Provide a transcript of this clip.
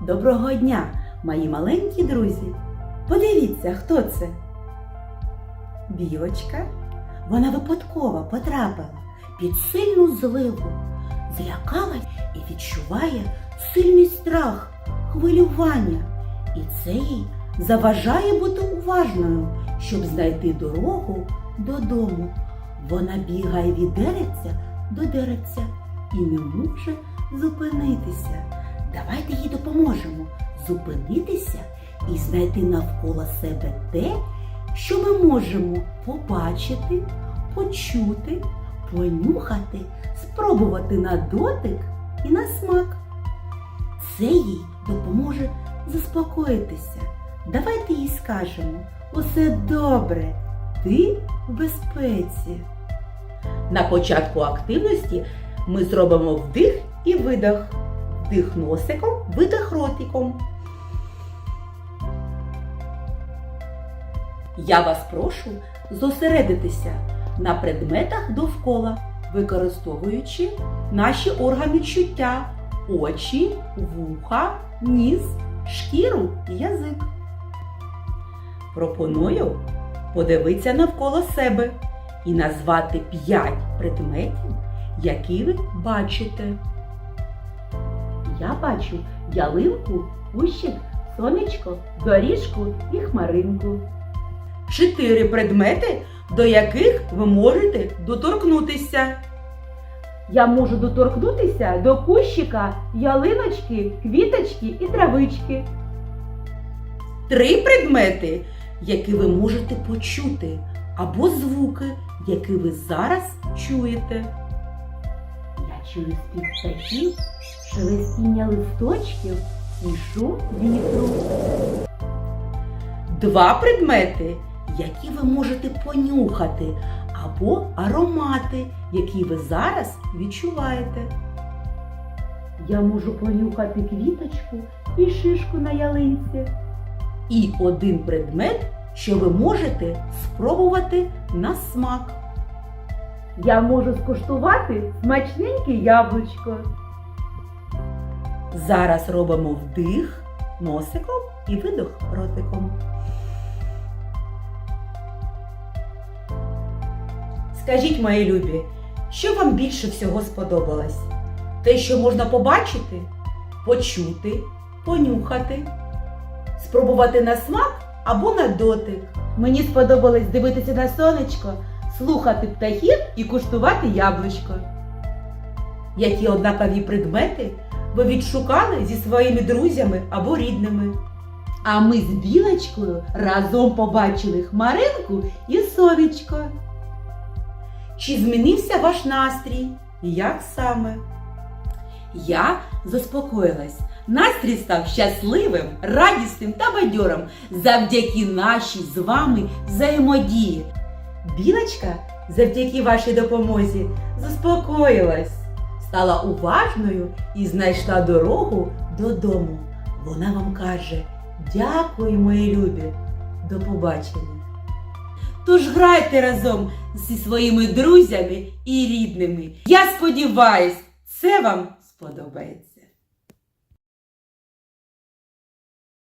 Доброго дня, мої маленькі друзі. Подивіться, хто це? Білочка. Вона випадково потрапила під сильну зливу, злякалась і відчуває сильний страх, хвилювання. І це їй заважає бути уважною, щоб знайти дорогу додому. Вона бігає від деревця до деревця і не може зупинитися. Давайте їй допоможемо зупинитися і знайти навколо себе те, що ми можемо побачити, почути, понюхати, спробувати на дотик і на смак. Це їй допоможе заспокоїтися. Давайте їй скажемо, усе добре, ти в безпеці. На початку активності ми зробимо вдих і видих. Вдих носиком, видих ротиком. Я вас прошу зосередитися на предметах довкола, використовуючи наші органи чуття, очі, вуха, ніс, шкіру і язик. Пропоную подивитися навколо себе і назвати 5 предметів, які ви бачите. Я бачу ялинку, кущик, сонечко, доріжку і хмаринку. Чотири предмети, до яких ви можете доторкнутися. Я можу доторкнутися до кущика, ялиночки, квіточки і травички. Три предмети, які ви можете почути, або звуки, які ви зараз чуєте. Я чую спів птахів, шелестіння листочків і шум вітру. Два предмети, які ви можете понюхати, або аромати, які ви зараз відчуваєте. Я можу понюхати квіточку і шишку на ялинці. І один предмет, що ви можете спробувати на смак. Я можу скуштувати смачненьке яблучко. Зараз робимо вдих носиком і видох ротиком. Скажіть, мої любі, що вам більше всього сподобалось? Те, що можна побачити, почути, понюхати, спробувати на смак або на дотик. Мені сподобалось дивитися на сонечко, слухати птахів і куштувати яблучко. Які однакові предмети ви відшукали зі своїми друзями або рідними. А ми з білочкою разом побачили хмаринку і сонечко. Чи змінився ваш настрій? Як саме? Я заспокоїлась. Настрій став щасливим, радісним та бадьорим завдяки нашій з вами взаємодії. Білочка завдяки вашій допомозі заспокоїлась, стала уважною і знайшла дорогу додому. Вона вам каже: Дякую, мої любі, до побачення. Тож грайте разом зі своїми друзями і рідними. Я сподіваюсь, це вам сподобається.